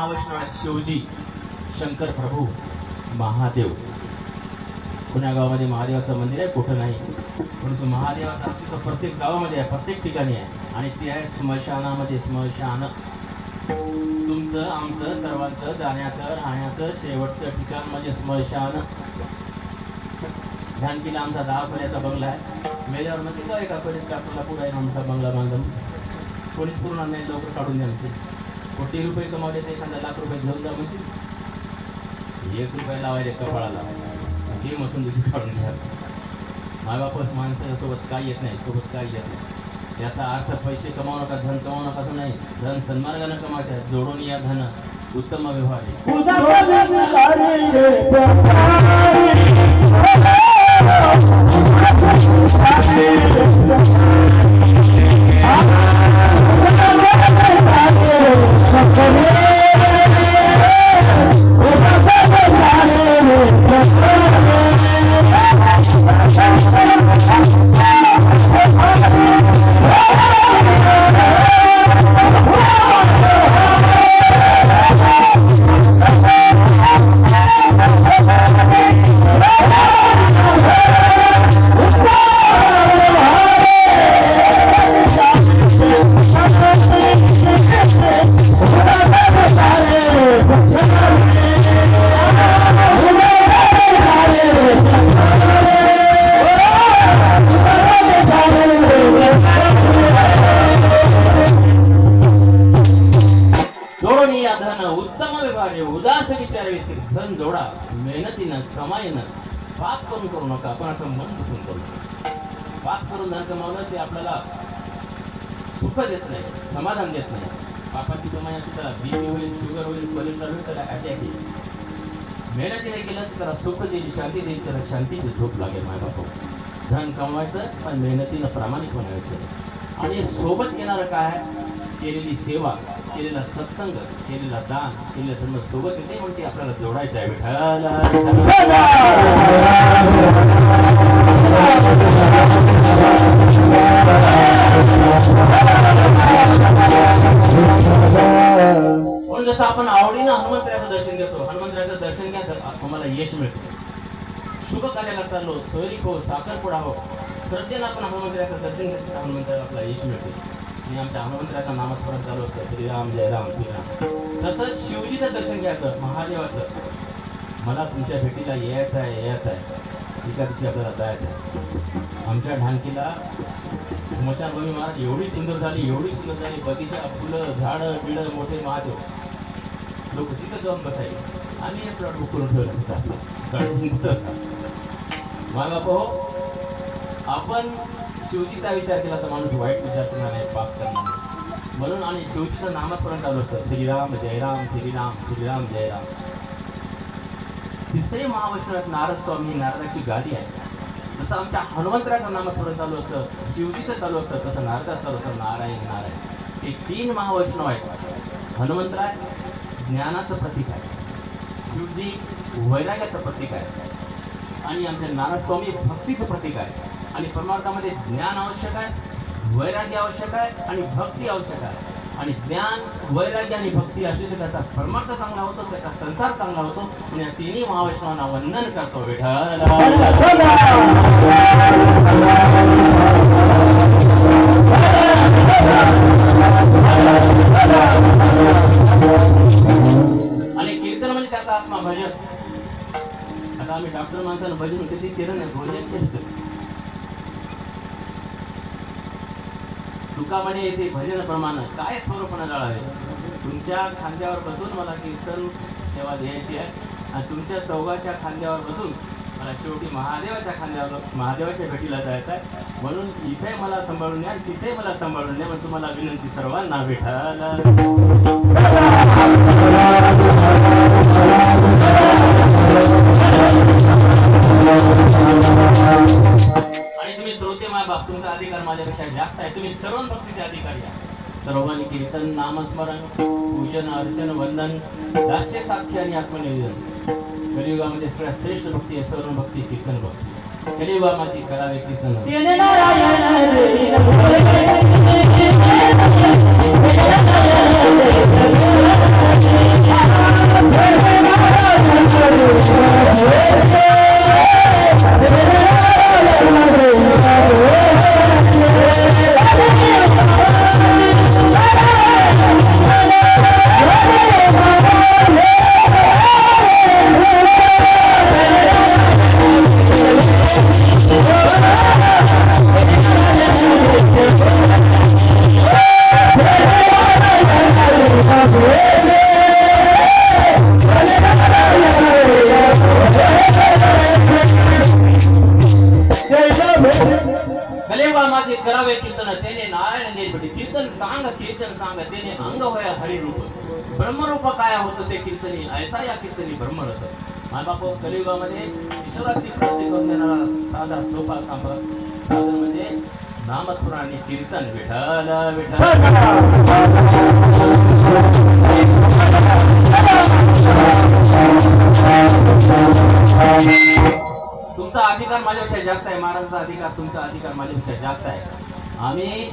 महावैष्णव शिवजी शंकर प्रभू महादेव. पुण्या गावामध्ये महादेवाचं मंदिर आहे कुठं नाही. परंतु महादेवाचं अस्तित्व प्रत्येक गावामध्ये आहे प्रत्येक ठिकाणी आहे. आणि ते आहे स्मशानामध्ये स्मशान. तुमचं आमचं सर्वांचं जाण्याचं राहण्याचं शेवटचं ठिकाण म्हणजे स्मशान. जानकीला आमचा दहा खोल्याचा बंगला आहे. मेल्यावर म्हणजे काय एका खोलीत कापला पुढे आहे आमचा बंगला बांधून? कोणीच पूर्ण नाही लवकर काढून द्या कोटी रुपये कमावले तर एखादा लाख रुपये घेऊन जा म्हणजे एक रुपये लावायचे कपाळाला. ते मसून तिथे काढून घ्या. मायबापच माणसासोबत काय येत नाही सोबत काय येत नाही. याचा अर्थ पैसे कमावू नका धन कमावू नका असं नाही. धन सन्मार्गानं कमावते जोडून या धन. उत्तम व्यवहार आहे. जोडून पाप करून धन कमावलं ते आपल्याला सुख देत नाही समाधान देत नाही. पापाची कमाई त्याला बीपी होईल शुगर होईल कोलेस्ट्रॉल होईल त्याला अटॅक येईल मेहनतीने केलं तर त्याला सुख देईल शांती देईल त्याला शांतीची झोप लागेल माय बापू. धन कमवायचं पण मेहनतीनं प्रामाणिक बनायचं. आणि सोबत येणारं काय? केलेली सेवा. केलेला सत्संग केलेला दान केलेला धर्म सोबत येते म्हणते आपल्याला जोडायचं आहे. म्हणून जसं आपण आवडीनं हनुमंतराचं दर्शन घेतो हनुमंतराचं दर्शन घ्या तर आम्हाला यश मिळतं. शुभ कार्याला चाललो सोयरी हो साखरपुडा हो. श्रद्धेनं आपण हनुमंतराचं दर्शन घेतलं हनुमंतराला आपला यश मिळतो. आणि आमच्या हनुमंतराचं नामस्मरण चालू असतं. श्रीराम जयराम श्रीराम. तसंच शिवजीचं दर्शन घ्यायचं महादेवाचं. मला तुमच्या भेटीला यायचं आहे यायचं आहे. एका दिवशी आपल्याला जायचं आहे. आमच्या ढानकीला स्मशानभूमी महाराज एवढी सुंदर झाली एवढी सुंदर झाली. बगीचा फुलं झाडं बिडं मोठे महादेव. लोक तिथं जाऊन बसायचे. आम्ही हे प्लॉट बुक करून ठेवला मग हो आपण शिवजीचा विचार केला तर माणूस वाईट विचार करणार नाही पाप करणार म्हणून आणि शिवजीचं नामस्मरण चालू असतं. श्रीराम जयराम श्रीराम श्रीराम जयराम. तिसरे महावैष्णवात नारद स्वामी नारदाची गादी आहे. जसं आमच्या हनुमंतराचं नामस्मरण चालू असतं शिवजीचं चालू असतं तसं नारदाचं चालू असतं नारायण नारायण. हे तीन महावैष्णव आहेत. हनुमंतराय ज्ञानाचं प्रतीक आहे. शिवजी वैराग्याचं प्रतीक आहे. आणि आमचे नारद स्वामी भक्तीचं प्रतीक आहे. आणि परमार्थामध्ये ज्ञान आवश्यक आहे वैराग्य आवश्यक आहे आणि भक्ती आवश्यक आहे. आणि ज्ञान वैराग्य आणि भक्ती असली तर त्याचा परमार्थ चांगला होतो त्याचा संसार चांगला होतो आणि या तिन्ही महावैष्णवांना वंदन करतो विठ्ठल. आणि कीर्तन म्हणजे त्याचा आत्मा भजन. आता आम्ही डॉक्टर माणसानं भजन किती केलं नाही भोजन केलं. तुकामध्ये येथे भजन प्रमाण काय थोरपणा जाळावे? तुमच्या खांद्यावर बसून मला कीर्तन सेवा द्यायची आहे. आणि तुमच्या चौघाच्या खांद्यावर बसून मला शेवटी महादेवाच्या खांद्यावर महादेवाच्या भेटीला जायचं आहे. म्हणून इथे मला सांभाळून द्या तिथे मला सांभाळून द्या म्हणून तुम्हाला विनंती सर्वांना भेटायला बाप तुमचा अधिकार माझ्यापेक्षा जास्त आहे. तुम्ही सर्व भक्तीचे अधिकारी आहात. सर्वांनी कीर्तन नामस्मरण पूजन अर्चन वंदन दास्य साक्षी आणि आत्मनिवेदन. कलियुगामध्ये सगळ्यात श्रेष्ठ भक्ती आहे. सर्व भक्ती कीर्तन भक्ती. कलियुगामध्ये करावे कीर्तन वाचे करावे कीर्तन त्याने नारायण देशपटी कीर्तन सांग कीर्तन सांग त्याने अंग होय हरिरूप ब्रह्मरूप काय होतं ते कीर्तनी ऐसा या कीर्तनी ब्रह्मरस माय बाप कलियुगामध्ये ईश्वराची प्राप्ती करून देणारा साधा सोपा सांभाळ साधन म्हणजे नामस्मरण आणि कीर्तन विठ्ठल विठ्ठल तुमचा अधिकार माझ्यापेक्षा जास्त आहे. महाराजांचा अधिकार तुमचा अधिकार माझ्यापेक्षा जास्त आहे. आम्ही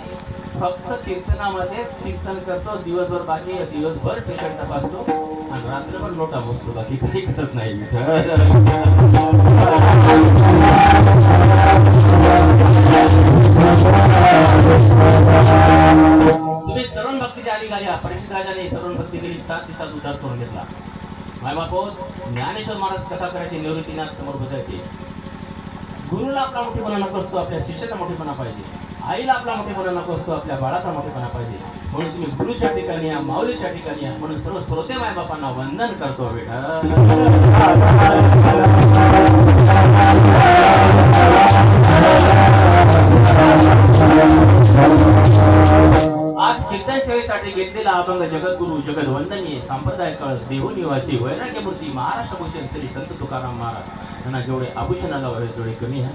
फक्त कीर्तनामध्ये कीर्तन करतो. दिवसभर बाकी दिवसभर पेशंट तपासतो. आणि रात्रभर नोटा बसतो. बाकी काही करत नाही तुम्ही सर्व भक्तीच्या अधिकारी परीक्षित राजाने सर्व भक्ती केली. सात दिवसात उद्धार करून घेतला. माय बापो ज्ञानेश्वर महाराज कथा करायची निवृत्तीनाथ समोर बसायचे. गुरुला आपला मोठेपणा नको असतो आपल्या शिष्याचा मोठेपणा पाहिजे. आईला आपला मोठेपणा नको असतो आपल्या बाळाचा मोठेपणा पाहिजे. म्हणून तुम्ही गुरुच्या ठिकाणी या माऊलीच्या ठिकाणी या. म्हणून सर्व श्रोते माय बापांना वंदन करतो बेटा आज कीर्तन सेवेसाठी घेतलेला अभंग जगद्गुरु जगद वंदनीय संप्रदाय कळ देहू निवासी वैराग्यमूर्ती महाराष्ट्र भूषण श्री संत तुकाराम महाराज. यांना जेवढे आभूषणाला लावले तेवढे कमी आहे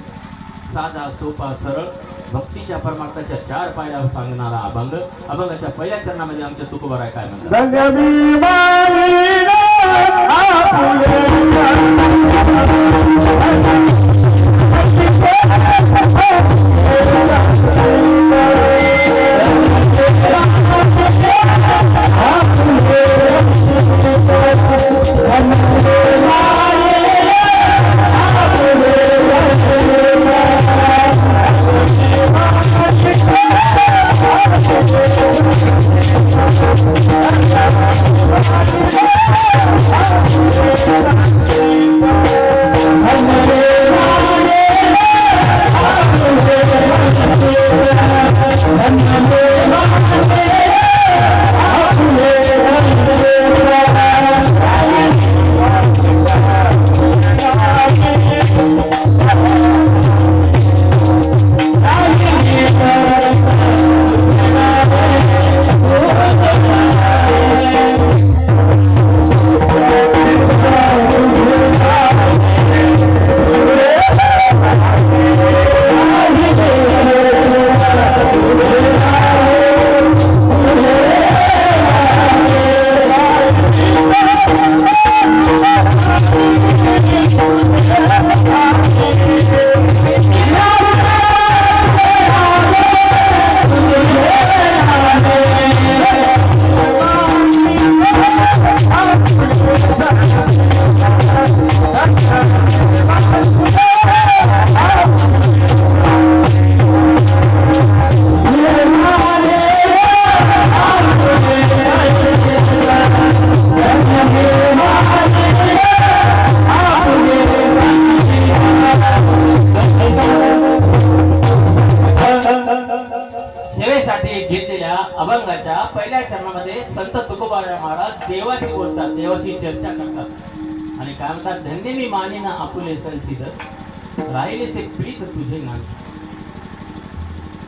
साधा सोपा सरळ भक्तीच्या परमार्थाच्या चार पायऱ्या सांगणारा अभंग. अभंगाच्या पहिल्या चरणामध्ये आमच्या तुकोबाराय काय म्हणतात?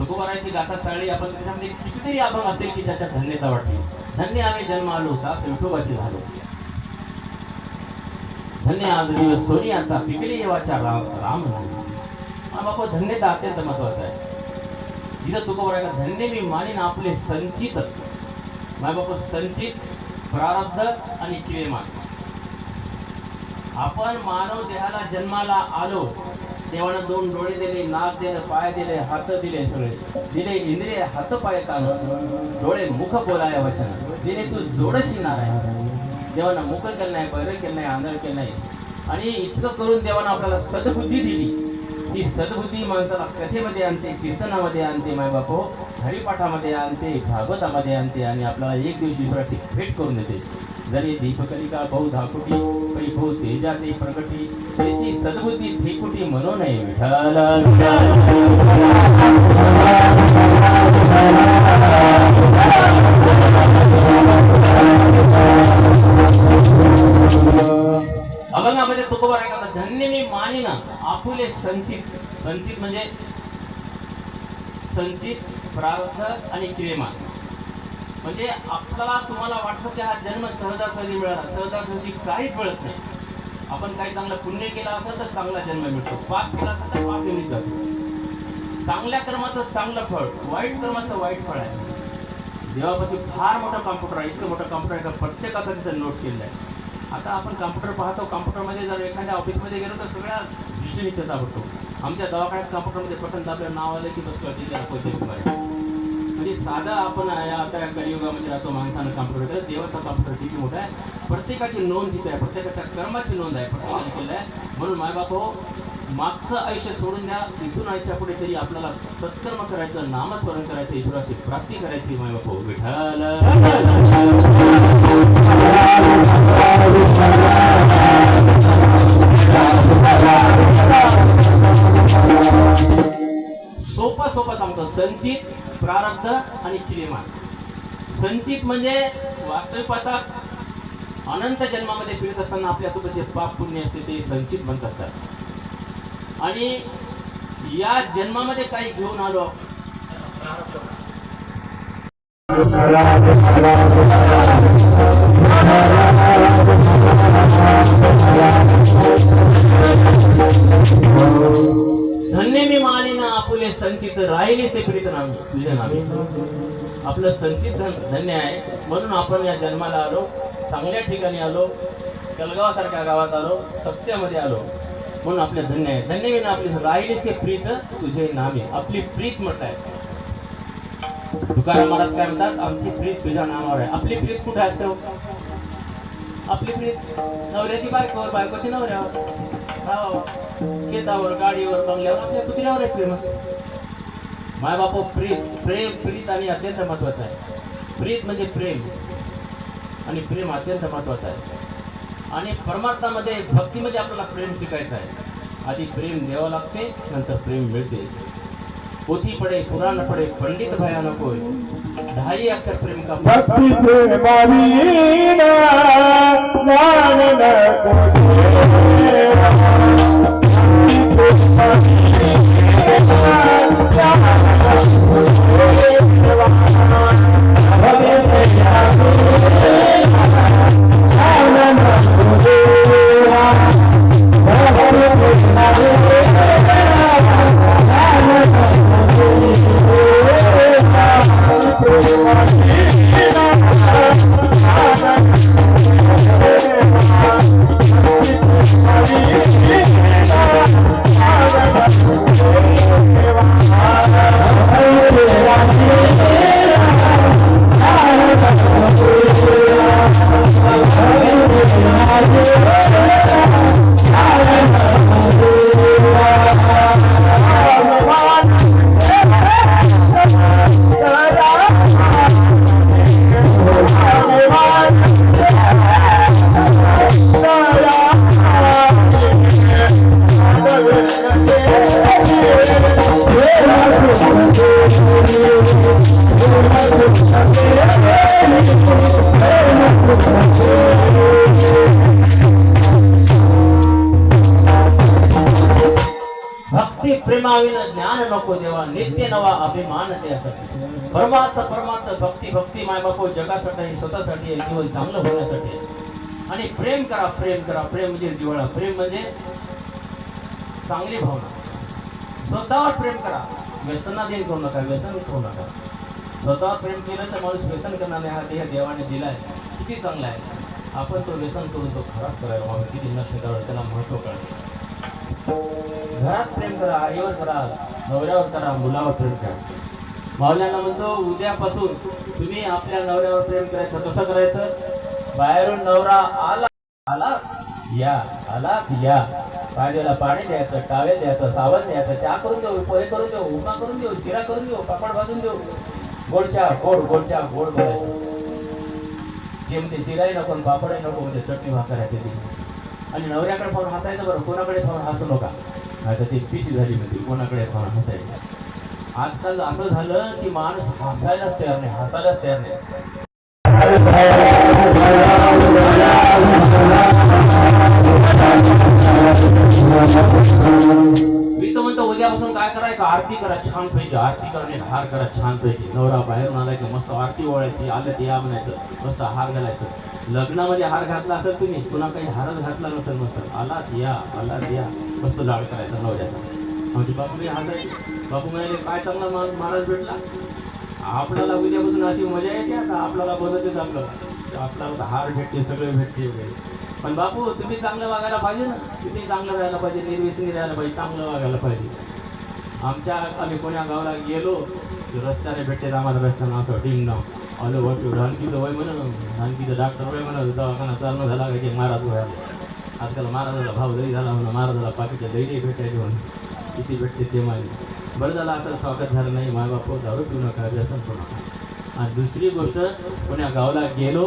तुकोबारायची गाथा चाळली आपण त्याच्यामध्ये कितीतरी आपण असेल की त्याच्या धन्यता वाटली. धन्य आम्ही जन्म आलो होता विठोबाची झालो. धन्य आज दिवस सोनी आता पिकली येवाच्या राम राम नाम. हा बापा धन्यता अत्यंत महत्वाचं आहे. जिथं तुकोबरायला धन्य मी मानीन आपले संचित. माय बाप संचित प्रारब्ध आणि किवेमान आपण मानव देहाला जन्माला आलो. देवानं दोन डोळे दिले नाक दिले पाय दिले हात दिले सगळे. दिले इंद्रिय हात पाय कान डोळे मुख बोलाय वचन. दिले तू जोडशी आहे देवानं मुख केलं नाही बैर केलं नाही आंधळ केलं नाही. आणि इतकं करून देवानं आपल्याला सद्बुद्धी दिली. ती सद्बुद्धी माणसाला कथेमध्ये आणते कीर्तनामध्ये आणते माय बापो हरिपाठामध्ये आणते भागवतामध्ये आणते आणि आपल्याला एक दिवशी ईश्वराची भेट करून देते. जरी दीपकलिका बहु धाकुटी वैभव तेजा ते प्रगटी त्याची सद्बुद्धी थेकुटी म्हणून नये अभंगामध्ये तुकोबा काय करतात धन्य मी मानिना आपुले संचित संचित म्हणजे संचित प्रार्थ आणि क्रियमान म्हणजे आपल्याला तुम्हाला वाटतं की हा जन्म सहजासहजी मिळाला. सहजासहजी काहीच मिळत नाही. आपण काही चांगलं पुण्य केलं असेल तर चांगला जन्म मिळतो. पाप केला असेल तर पाप निमित्त जातो चांगल्या कर्माचं चांगलं फळ वाईट कर्माचं वाईट फळ आहे. देवापासून फार मोठं कॉम्प्युटर आहे. इतकं मोठं कॉम्प्युटर आहे का तिथं नोट केलेलं आहे. आता आपण कॉम्प्युटर पाहतो कॉम्प्युटरमध्ये जर एखाद्या ऑफिसमध्ये गेलो तर सगळ्या दृष्टीने त्याचा होतो आमच्या दवाखान्यात कॉम्प्युटरमध्ये पटन आपलं नाव आलं की बस कळते साधा आपण आता या कलियुगामध्ये राहतो माणसानं कॉम्प्युटर तर देवाचा कॉम्प्युटर किती मोठा आहे प्रत्येकाची नोंद तिथे आहे प्रत्येकाच्या कर्माची नोंद आहे प्रत्येकाने केलं आहे म्हणून मायबाप हो मागचं आयुष्य सोडून द्या इथून आयुष्या पुढे तरी आपल्याला सत्कर्म करायचं नामस्मरण करायचं ईश्वराची प्राप्ती करायची मायबाप हो विठाल सोपा सोपा सांगतो. संचित प्रारब्ध आणि क्रियमान संचित म्हणजे वास्तविक पाहता अनंत जन्मामध्ये फिरत असताना आपल्यासोबत जे पाप पुण्य असते ते संचित म्हणत असतात आणि या जन्मामध्ये काही घेऊन आलो. धन्य मी मानिन आपुले संचित राहिले से प्रीत नाम तुझे आपलं संचित धन धन्य आहे. म्हणून आपण या जन्माला आलो. चांगल्या ठिकाणी आलो. कलगावासारख्या गावात आलो. सत्यामध्ये आलो. म्हणून आपले धन्य आहे. धन्य मी आपली राहिले से प्रीत तुझे नामे. आपली प्रीत म्हटलं आहे. तुकाराम महाराज काय म्हणतात? आमची प्रीत तुझ्या नावावर आहे. आपली प्रीत कुठे असते आपली प्रीत नवऱ्याची बायकोवर बायकोची नवऱ्यावर. हो. शेतावर गाडीवर बंगल्यावर आपल्या कुत्र्यावर एक प्रेम. माय बाप प्रीत प्रेम प्रीत आणि अत्यंत महत्वाचं आहे. प्रीत म्हणजे प्रेम. आणि प्रेम अत्यंत महत्वाचं आहे. आणि परमार्थामध्ये भक्तीमध्ये आपल्याला प्रेम शिकायचं आहे. आधी प्रेम द्यावं लागते नंतर प्रेम मिळते. पोथी पडे पुराण पडे पंडित भयानक होय ढाई अक्षर प्रेम का भक्ती ज्ञान भक्ती अभिमान परमार्थ परमार्थ भक्ती भक्ती माय बापो जगासाठी स्वतःसाठी आहे, जीवन चांगलं होण्यासाठी. आणि प्रेम करा प्रेम करा. प्रेम म्हणजे जिव्हाळा. प्रेम म्हणजे चांगली भावना. स्वतःवर प्रेम करा. व्यसनाधीन करू नका व्यसन करू नका. स्वतःवर प्रेम केलं तर माणूस व्यसन करणार नाही. हा देह देवाने दिला आहे किती चांगला आहे. आपण तो व्यसन करून तो खराब करायला हवा किती नष्ट करावं त्याला महत्त्व कळतं घरात प्रेम करा आईवर करा नवऱ्यावर करा मुलावर प्रेम करा. मावल्यांना म्हणतो उद्यापासून तुम्ही आपल्या नवऱ्यावर प्रेम करायचं कसं करायचं? बाहेरून नवरा आला आला या आला या. पाण्याला पाणी द्यायचं टावेल द्यायचं सावण द्यायचं चहा करून देऊ पोहे करून देऊ उपमा करून देऊ शिरा करून देऊ पापड भाजून देऊ. गोड चहा गोड गोड चहा गोड बोलायचं जे म्हणजे शिराही नको पापडही नको म्हणजे चटणी भाकर आहे ते आणि नवऱ्याकडे पाहून हसायचं बरं कोणाकडे पाहून हसू नका. नाही तर ती पीच झाली म्हणजे कोणाकडे पाहून हसायचं? आजकाल असं झालं की माणूस हसायलाच तयार नाही हसायलाच तयार नाही. मी तर म्हणतो उद्यापासून काय करायचं? आरती करा छान पाहिजे आरती करणे म्हणायची आलं ते या म्हणायचं मस्त हार घालायचं. लग्नामध्ये हार घातला असेल तुम्ही पुन्हा काही हारच घातला नसेल मस्त. आलात या आलाच या मस्त लाड करायचा नवऱ्याचा. म्हणजे बापू हसायचे बापू म्हणाले काय चांगला मा- महाराज भेटला? आपल्याला उद्यापासून अशी मजा येते आता आपल्याला बोलतच चांगलं आपल्याला हार भेटते सगळे भेटते. वगैरे पण बापू तुम्ही चांगलं वागायला पाहिजे ना. तुम्ही चांगलं राहायला पाहिजे निर्व्यसनी राहायला पाहिजे चांगलं वागायला पाहिजे. आमच्या आम्ही कोण्या गावाला गेलो रस्त्याने भेटते आम्हाला रस्त्यानं असं टिंग नाव. आलो वाटतो रानकीचं वय म्हणून रानकीचं डॉक्टर वय म्हणून दवाखाना चालणं झाला का ते महाराज व्हायला आजकाल महाराजाला भाव दही झाला म्हणून महाराजाला पाकिटं दैरी भेटायचे म्हणून. किती भेटते ते माहिती. बरं झालं असं स्वागत झालं नाही माय बाप हो, दारू पिऊ नका व्यसन करू नका आणि दुसरी गोष्ट पुण्या गावाला गेलो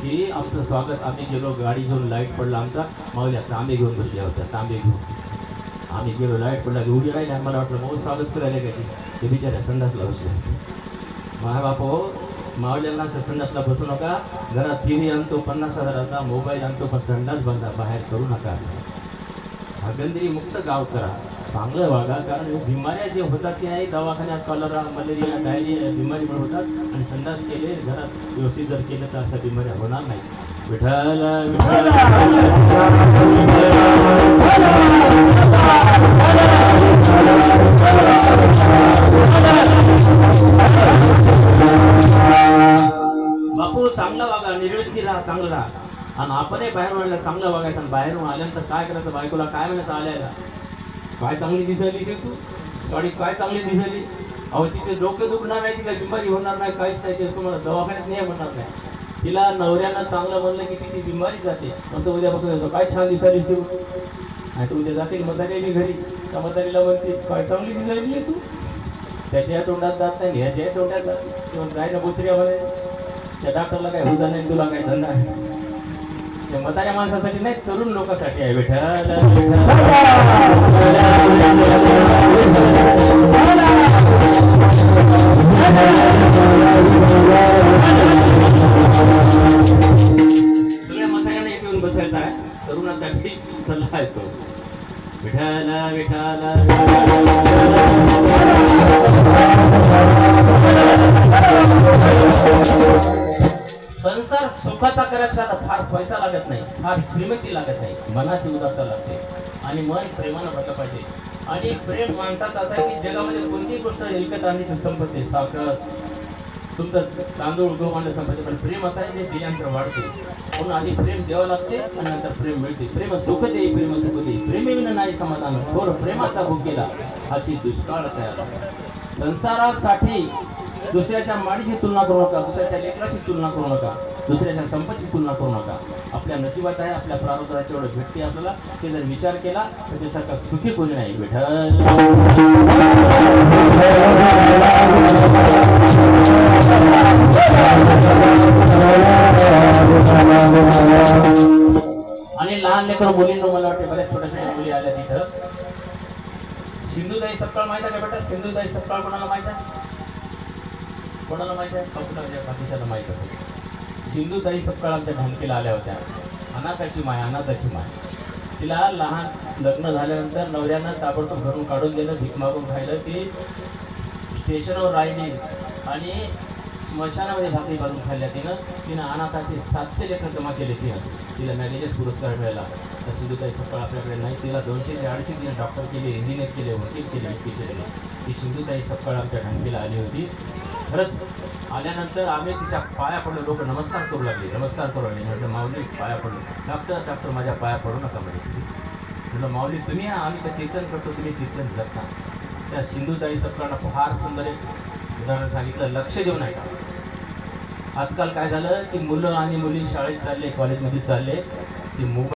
की आमचं स्वागत आम्ही गेलो गाडी घेऊन लाइट पडला आमचा माऊल्या तांबे घेऊन बसल्या होत्या तांबे घेऊन. आम्ही गेलो लाइट पडला उभी उडी राहिली मला वाटलं माऊ स्वागत करायला काय ते. बिचाऱ्या संडासला बसले. मायबाप हो मावल्यांना संडासला बसू नका घरात टी व्ही आणतो पन्नास हजाराचा मोबाईल आणतो पण संडास बंदा बाहेर करू नका. हागंदरी मुक्त गाव करा. चांगलं वागा कारण बिमाऱ्या जे होतात ते आहे दवाखान्यात कॉलरा मलेरिया डायरिया पण होतात. आणि संडास केले घरात व्यवस्थित जर केलं तर अशा बिमाऱ्या होणार नाही विठ्ठल बापू चांगला वागा निर्व्यसनी राहा चांगलं. राहा आणि आपणही बाहेरून आलं चांगलं वागायचं आणि बाहेरून आल्यानंतर काय करायचं बायकोला काय म्हणायचं आल्याला? काय चांगली दिसायली की तू? गाडी काय चांगली दिसायली अहो तिथे डोकं दुखणार नाही तिला बिमारी होणार नाही काहीच नाही तुम्हाला दवाखान्यात नाही म्हणणार नाही. तिला नवऱ्यानं चांगलं म्हणलं की तिची बिमारी जाते. मग तो उद्यापासून येतो काय छान दिसायली तू? आणि तू उद्या जाते म्हातारी घरी. त्या मतारीला म्हणते काय चांगली दिसायली तू? त्याच्या तोंडात जात नाही ह्याच्या तोंडात जात किंवा काय ना बोचऱ्या म्हणे त्या डॉक्टरला काय होता नाही तुला काय धंदा आहे? त्या म्हाताऱ्या माणसासाठी नाही तरुण लोकांसाठी आहे विठ्ठल. विठ्ठल सगळ्या म्हाताऱ्यांना एक येऊन बसायचा आहे. तरुणासाठी सल्ला आहे तो विठ्ठल विठ्ठल. संसार सुखाचा करायचा फार पैसा लागत नाही फार श्रीमती लागत नाही मनाची उदारता लागते. आणि मन प्रेमानं भरलं पाहिजे. आणि प्रेम माणसाचं असं आहे की जगामध्ये कोणती गोष्ट विकत आणि संपत्ती साखर तुमचं तांदूळ गहू आणलं संपत्ती पण प्रेम असं आहे जे दिल्यानंतर वाढते. म्हणून आधी प्रेम द्यावं लागते आणि नंतर प्रेम मिळते. प्रेम सुख दे प्रेम सुख दे. प्रेमीनं नाही समाधान. थोर प्रेमाचा भोग केला हाची दुष्काळ तयार. संसारासाठी दुसऱ्याच्या माडीची तुलना करू नका दुसऱ्याच्या लेकराची तुलना करू नका दुसऱ्याच्या संपत्तीची तुलना करू नका. आपल्या नशिबात आहे आपल्या प्रारब्धात जेवढं भेटते आपल्याला ते जर विचार केला तर त्यासारखा सुखी कोणी नाही भेटल आणि लहान लेकर मुलींना मला वाटते बऱ्याच छोट्या छोट्या मुली आल्या तिथं. सिंधुताई सपकाळ माहिती आहे का बेटा? सिंधुताई सपकाळ कोणाला माहीत आहे? कोणाला माहीत आहे? कौशल्या बाकीच्याला माहीत असेल. सिंधुताई सपकाळ आमच्या ढानकीला आल्या होत्या. अनाथाची माय अनाथाची माय. तिला लहान लग्न झाल्यानंतर नवऱ्यानं ताबडतोब घरून काढून दिलं भीक मागून खायलं. ती स्टेशनवर राहिली आणि स्मशानामध्ये भाकरी बांधून खाल्ल्या. तिनं तिनं अनाथाचे सातशे लेखन जमा केले तिनं. तिला मॅनेजर पुरस्कार मिळाला. तर सिंधुताई सपकाळ आपल्याकडे नाही. तिला दोनशे ते अडीचशे तिने डॉक्टर केले इंजिनियर केले वकील केले वकील केले. ती सिंधुताई सपकाळ आमच्या ढांकीला आली होती. खरंच आल्यानंतर आम्ही तिच्या पाया पडलो. लोक नमस्कार करू लागले. नमस्कार करू लागले. म्हटलं माऊली पाया पडलो. डॉक्टर डॉक्टर माझ्या पाया पडू नका म्हणजे म्हटलं माऊली तुम्ही आम्ही तर कीर्तन करतो. तुम्ही कीर्तन जगता त्या सिंधुताई सपकाळांना फार सुंदर एक उदाहरण सांगितलं. लक्ष देऊ नका. आजकाल काय झालं की मुलं आणि मुली शाळेत चालले कॉलेजमध्ये चालले. ते मोबाईल